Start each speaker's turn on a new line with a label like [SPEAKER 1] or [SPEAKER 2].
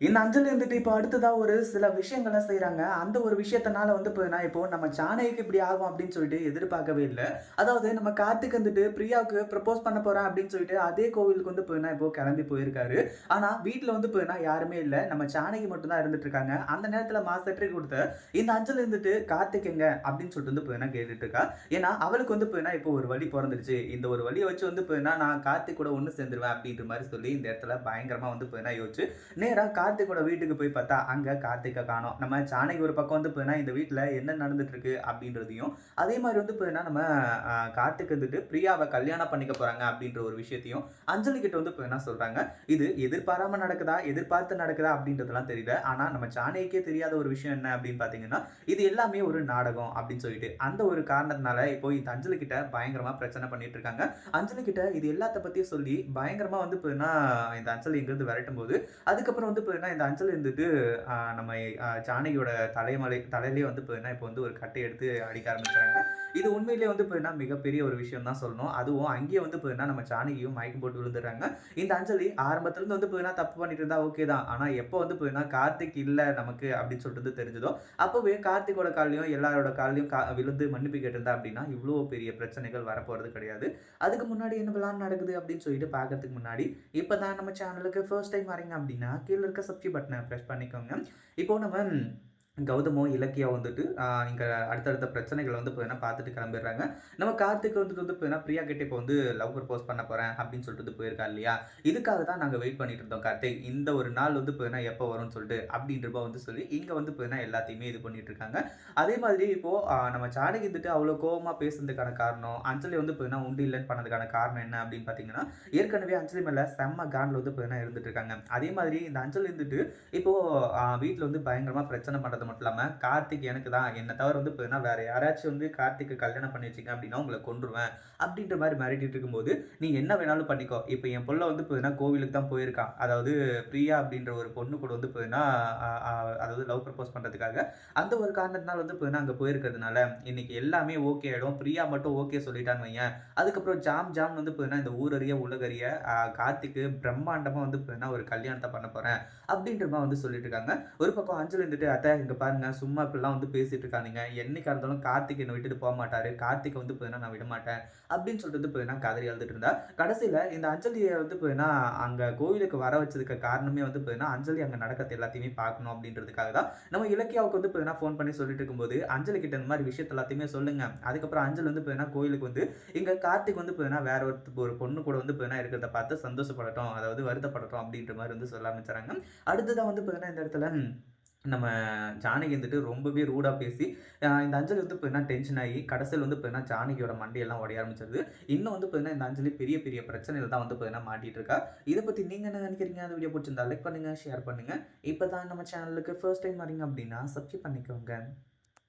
[SPEAKER 1] இந்த அஞ்சல் இருந்துட்டு இப்போ அடுத்ததா ஒரு சில விஷயங்களை செய்கிறாங்க அந்த ஒரு விஷயத்தினால வந்து பார்த்தீங்கன்னா, இப்போ நம்ம ஜானகிக்கு இப்படி ஆகும் அப்படின்னு சொல்லிட்டு எதிர்பார்க்கவே இல்லை அதாவது நம்ம கார்த்திக் வந்துட்டு பிரியாவுக்கு ப்ரப்போஸ் பண்ண போகிறேன் அப்படின்னு சொல்லிட்டு அதே கோவிலுக்கு வந்து போயினா இப்போ கிளம்பி போயிருக்காரு. ஆனால் வீட்டில் வந்து போயினா யாருமே இல்லை நம்ம ஜானகி மட்டும்தான் இருந்துட்டு இருக்காங்க. அந்த நேரத்தில் மாஸ் கொடுத்த இந்த அஞ்சல் இருந்துட்டு கார்த்திக் எங்க அப்படின்னு சொல்லிட்டு வந்து போயினா கேட்டுட்டு இருக்கா. ஏன்னா அவளுக்கு வந்து போயினா இப்போ ஒரு வழி பிறந்துருச்சு இந்த ஒரு வழியை வச்சு வந்து போயினா நான் கார்த்திக் கூட ஒன்று சேர்ந்துருவேன் அப்படின்ற மாதிரி சொல்லி இந்த இடத்துல பயங்கரமாக வந்து போயினா யோசிச்சு நேராக கார்த்திக்கோட வீட்டுக்கு போய் பார்த்தா, அங்கே கார்த்திகை காணோம். நம்ம சாணகி ஒரு பக்கம் வந்து பார்த்தீங்கன்னா, இந்த வீட்டில் என்ன நடந்துட்டுருக்கு அப்படின்றதையும், அதே மாதிரி வந்து பார்த்தீங்கன்னா, நம்ம கார்த்திக் வந்துட்டு பிரியாவை கல்யாணம் பண்ணிக்க போகிறாங்க அப்படின்ற ஒரு விஷயத்தையும் அஞ்சலி கிட்ட வந்து என்ன சொல்கிறாங்க இது எதிர்பாராமல் நடக்குதா, எதிர்பார்த்து நடக்குதா அப்படின்றதெல்லாம் தெரியல. ஆனால் நம்ம சாணகிக்கே தெரியாத ஒரு விஷயம் என்ன அப்படின்னு பார்த்தீங்கன்னா, இது எல்லாமே ஒரு நாடகம் அப்படின்னு சொல்லிட்டு. அந்த ஒரு காரணத்தினால இப்போ இந்த அஞ்சலி கிட்ட பயங்கரமாக பிரச்சனை பண்ணிட்டு இருக்காங்க. அஞ்சலி கிட்ட இது எல்லாத்த பற்றியும் சொல்லி பயங்கரமாக வந்து பார்த்தீங்கன்னா, இந்த அஞ்சலி இங்கிருந்து விரட்டும்போது, அதுக்கப்புறம் வந்து பார்த்தீங்கன்னா, இந்த அஞ்சலி இருந்துட்டு நம்ம ஜானகியோட தலைமலை தலையிலேயே வந்து பார்த்தீங்கன்னா, இப்போ வந்து ஒரு கட்டை எடுத்து அடிக்க ஆரம்பிக்கிறாங்க. இது உண்மையிலேயே வந்து பார்த்தீங்கன்னா, மிகப்பெரிய ஒரு விஷயம் தான் சொல்லணும். அதுவும் அங்கேயே வந்து பார்த்தீங்கன்னா, நம்ம ஜானகியும் மயக்கம் போட்டு விழுந்துடுறாங்க. இந்த அஞ்சலி ஆரம்பத்துலேருந்து வந்து பார்த்தீங்கன்னா, தப்பு பண்ணிட்டு இருந்தா ஓகே தான். ஆனால் எப்போ வந்து பார்த்தீங்கன்னா, கார்த்திக் இல்லை நமக்கு அப்படின்னு சொல்லிட்டு தெரிஞ்சதோ, அப்போவே கார்த்திகோட காலையும் எல்லாரோட காலையும் கா விழுந்து மன்னிப்பு கேட்டிருந்தா அப்படின்னா, இவ்வளோ பெரிய பிரச்சனைகள் வரப்போகிறது கிடையாது. அதுக்கு முன்னாடி என்ன பிளான் நடக்குது அப்படின்னு சொல்லிட்டு பார்க்கறதுக்கு முன்னாடி, இப்போ தான் நம்ம சேனலுக்கு ஃபர்ஸ்ட் டைம் வரீங்க அப்படின்னா, கீழே இருக்க சப்ஸ்கிரைப் பட்டனை ப்ரெஸ் பண்ணிக்கோங்க. இப்போ நம்ம கௌதமும், இலக்கியா வந்துட்டு இங்கே அடுத்தடுத்த பிரச்சனைகளை வந்து பார்த்தீங்கன்னா பார்த்துட்டு கிளம்பிடுறாங்க. நம்ம கார்த்திக் வந்துட்டு வந்து பார்த்தீங்கன்னா, பிரியா கிட்ட இப்போ வந்து லவ் ப்ரப்போஸ் பண்ண போகிறேன் அப்படின்னு சொல்லிட்டு போயிருக்கா இல்லையா? இதுக்காக தான் நாங்கள் வெயிட் பண்ணிட்டு இருந்தோம் கார்த்திக். இந்த ஒரு நாள் வந்து பார்த்தீங்கன்னா, எப்போ வரும்னு சொல்லிட்டு அப்படின்றப்ப வந்து சொல்லி, இங்கே வந்து பார்த்தீங்கன்னா எல்லாத்தையுமே இது பண்ணிட்டு இருக்காங்க. அதே மாதிரி இப்போது நம்ம சாடகி வந்துட்டு அவ்வளோ கோபமாக பேசுனதுக்கான காரணம், அஞ்சலி வந்து பார்த்தீங்கன்னா உண்டு இல்லைன்னு பண்ணதுக்கான காரணம் என்ன அப்படின்னு பார்த்தீங்கன்னா, ஏற்கனவே அஞ்சலி மேலே செம்ம காண்ட்ல வந்து பார்த்தீங்கன்னா இருந்துட்டு இருக்காங்க. அதே மாதிரி இந்த அஞ்சலி இருந்துட்டு இப்போது வீட்டில் வந்து பயங்கரமாக பிரச்சனை மட்டும் இல்லாமல் கார்த்திக் எனக்கு தான். என்னை தவிர வந்து பார்த்தீங்கன்னா, வேறு யாராச்சும் வந்து கார்த்திக்கு கல்யாணம் பண்ணி வச்சிங்க அப்படின்னா, உங்களை கொண்டுருவேன் அப்படின்ற மாதிரி மிரட்டிட்டு இருக்கும்போது, நீ என்ன வேணாலும் பண்ணிக்கோ. இப்போ என் பொண்ணை வந்து பார்த்தீங்கன்னா, கோவிலுக்கு தான் போயிருக்கான். அதாவது பிரியா அப்படின்ற ஒரு பொண்ணு கூட வந்து பார்த்தீங்கன்னா, அதாவது லவ் ப்ரப்போஸ் பண்ணுறதுக்காக அந்த ஒரு காரணத்தினால வந்து பார்த்தீங்கன்னா, அங்கே போயிருக்கிறதுனால, இன்னைக்கு எல்லாமே ஓகே ஆகிடும் பிரியா மட்டும் ஓகே சொல்லிட்டான்னு வையேன், அதுக்கப்புறம் ஜாம் ஜாம் வந்து பார்த்தீங்கன்னா, இந்த ஊரறிய உலகறிய கார்த்திக்கு பிரம்மாண்டமாக வந்து பார்த்தீங்கன்னா, ஒரு கல்யாணத்தை பண்ண போகிறேன் அப்படின்ற மாதிரி வந்து சொல்லிட்டு இருக்காங்க. ஒரு பக்கம் அஞ்சலி இருந்துட்டு, அத்தை இங்க பாருங்க சும்மா இப்படிலாம் வந்து பேசிகிட்டு இருக்காதிங்க என்னைக்கா இருந்தாலும் கார்த்திக் என்ன விட்டுட்டு போக மாட்டார் கார்த்திக்க வந்து பார்த்தீங்கன்னா, நான் விடமாட்டேன். அப்படின்னு சொல்லிட்டு வந்து பார்த்தீங்கன்னா, கதறி எழுதிட்டு இருந்தா. கடைசியில் இந்த அஞ்சலியை வந்து பார்த்தீங்கன்னா, அங்கே கோவிலுக்கு வர வச்சதுக்கு காரணமே வந்து பார்த்தீங்கன்னா, அஞ்சலி அங்கே நடக்கிறது எல்லாத்தையுமே பார்க்கணும் அப்படின்றதுக்காக தான். நம்ம இலக்கியாவுக்கு வந்து பார்த்தீங்கன்னா, ஃபோன் பண்ணி சொல்லிட்டு இருக்கும்போது, அஞ்சலி கிட்ட இந்த மாதிரி விஷயத்த எல்லாத்தையுமே சொல்லுங்க. அதுக்கப்புறம் அஞ்சல் வந்து பார்த்தீங்கன்னா, கோயிலுக்கு வந்து இங்கே கார்த்திக் வந்து பார்த்தீங்கன்னா, வேற ஒரு ஒரு பொண்ணு கூட வந்து பார்த்தீங்கன்னா இருக்கிறத பார்த்து சந்தோஷப்படட்டும். அதாவது வருத்தப்படட்டும் அப்படின்ற மாதிரி வந்து சொல்ல ஆரம்பிச்சாங்க அடுத்ததான் வந்து பார்த்தீங்கன்னா, இந்த இடத்துல நம்ம ஜானகி வந்துட்டு ரொம்பவே ரூடாக பேசி, இந்த அஞ்சலி வந்து என்ன டென்ஷன் ஆகி, கடைசியில் வந்து பார்த்தீங்கன்னா, ஜானகியோட மண்டையெல்லாம் உடைய ஆரம்பிச்சிருது. இன்னும் வந்து பார்த்தீங்கன்னா, இந்த அஞ்சலி பெரிய பெரிய பிரச்சனையில தான் வந்து பார்த்தீங்கன்னா மாட்டிகிட்டு இருக்கா. இதை பற்றி நீங்கள் என்ன நினைக்கிறீங்க? அந்த வீடியோ பிடிச்சிருந்தா லைக் பண்ணுங்கள் ஷேர் பண்ணுங்கள் இப்போ தான் நம்ம சேனலுக்கு ஃபர்ஸ்ட் டைம் வரீங்க அப்படின்னா, சப்ஸ்கிரைப் பண்ணிக்கோங்க.